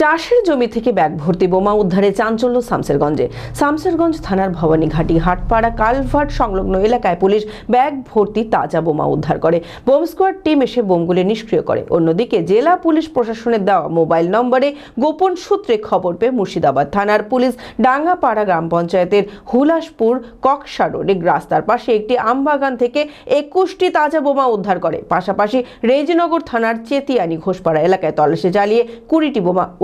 চাষের জমি থেকে ব্যাগ ভর্তি বোমা উদ্ধারে চাঞ্চল্য শামসেরগঞ্জে। শামসেরগঞ্জ থানার ভবানীঘাটি হাটপাড়া কালভার্ট সংলগ্ন এলাকায় পুলিশ ব্যাগ ভর্তি তাজা বোমা উদ্ধার করে। বোম স্কোয়াড টিম এসে বোমগুলি নিষ্ক্রিয় করে। অন্যদিকে জেলা পুলিশ প্রশাসনের দেওয়া মোবাইল নম্বরে গোপন সূত্রে খবর পেয়ে মুর্শিদাবাদ থানার পুলিশ ডাঙ্গাপাড়া গ্রাম পঞ্চায়েতের হুলাসপুর ককসা রোডে রাস্তার পাশে একটি আমবাগান থেকে একুশটি তাজা বোমা উদ্ধার করে। পাশাপাশি রেজিনগর থানার চেতিয়ানি ঘোষপাড়া এলাকায় তল্লাশি চালিয়ে কুড়িটি বোমা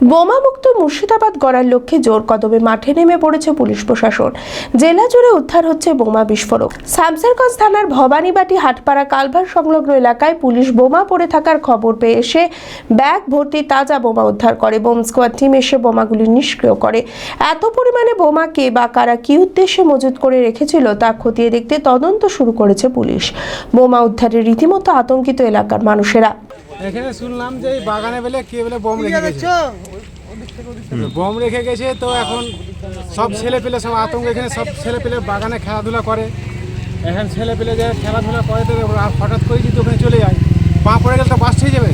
বোমামুক্ত মুর্শিদাবাদ গড়ার লক্ষ্যে জোর কদমে মাঠে নেমে পড়েছে পুলিশ প্রশাসন। জেলা জুড়ে উদ্ধার হচ্ছে বোমা বিস্ফোরক। শামসেরগঞ্জ থানার ভবানীবাটি হাটপাড়া কালভার সংলগ্ন এলাকায় পুলিশ বোমা পড়ে থাকার খবর পেয়ে এসে ব্যাগ ভর্তি তাজা বোমা উদ্ধার করে। বোম স্কোয়াড টিম এসে বোমাগুলি নিষ্ক্রিয় করে। এত পরিমাণে বোমা কে বা কারা কি উদ্দেশ্যে মজুত করে রেখেছিল তা খতিয়ে দেখতে তদন্ত শুরু করেছে পুলিশ। বোমা উদ্ধারে রীতিমতো আতঙ্কিত এলাকার মানুষেরা। এখানে শুনলাম যে এই বাগানে বেলে কে বলে বোম রেখে গেছে। বোম রেখে গেছে তো এখন সব ছেলে পেলে সব আতঙ্ক এখানে সব ছেলে পেলে বাগানে খেলাধুলা করে। এখন ছেলে পেলে যে খেলাধুলা করে তো আর হঠাৎ করে যদি ওখানে চলে যায়। পা পড়ে গেলে তো বাস হয়ে যাবে।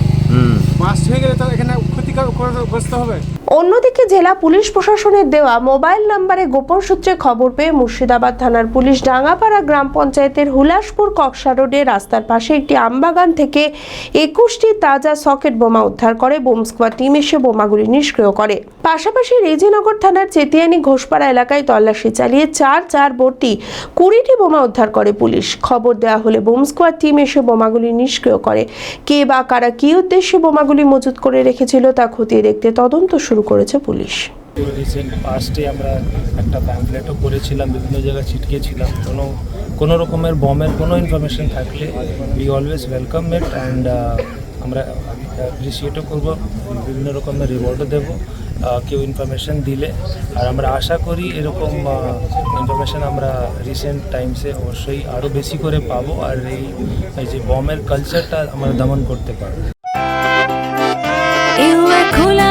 বাস হয়ে গেলে তো এখানে ক্ষতিকর করে বসতে হবে। অন্যদিকে জেলা পুলিশ প্রশাসনের দেওয়া মোবাইল নাম্বারে গোপন সূত্রে খবর পেয়ে মুর্শিদাবাদ থানার পুলিশ ডাঙ্গাপাড়া গ্রাম পঞ্চায়েতের হুলাসপুর কক্সা রোডে রাস্তার পাশে একটি আমবাগান থেকে একুশটি তাজা সকেট বোমা উদ্ধার করে। বোম স্কোয়াড টিম এসে বোমাগুলি নিষ্ক্রিয় করে। পাশাপাশি রেজিনগর থানার চেতিয়ানি ঘোষপাড়া এলাকায় তল্লাশি চালিয়ে চার চার ভর্তি কুড়িটি বোমা উদ্ধার করে পুলিশ। খবর দেওয়া হলে বোম স্কোয়াড টিম এসে বোমাগুলি নিষ্ক্রিয় করে। কে বা কারা কী উদ্দেশ্যে বোমাগুলি মজুত করে রেখেছিল তা খতিয়ে দেখতে তদন্ত শুরু করেছে পুলিশ। রিসেন্ট পাস্টে আমরা একটা প্যাম্পলেটও করেছিলাম বিভিন্ন জায়গায় ছিটকেছিলাম। কোনো কোনো রকমের বমের কোনো ইনফরমেশন থাকলে we always welcome it and আমরা অ্যাপ্রিসিয়েটও করব বিভিন্ন রকমের রিওয়ার্ডও দেবো কেউ ইনফরমেশন দিলে। আর আমরা আশা করি এরকম ইনফরমেশন আমরা রিসেন্ট টাইমসে অবশ্যই আরও বেশি করে পাবো আর এই এই যে বমের কালচারটা আমরা দমন করতে পারব। খোলা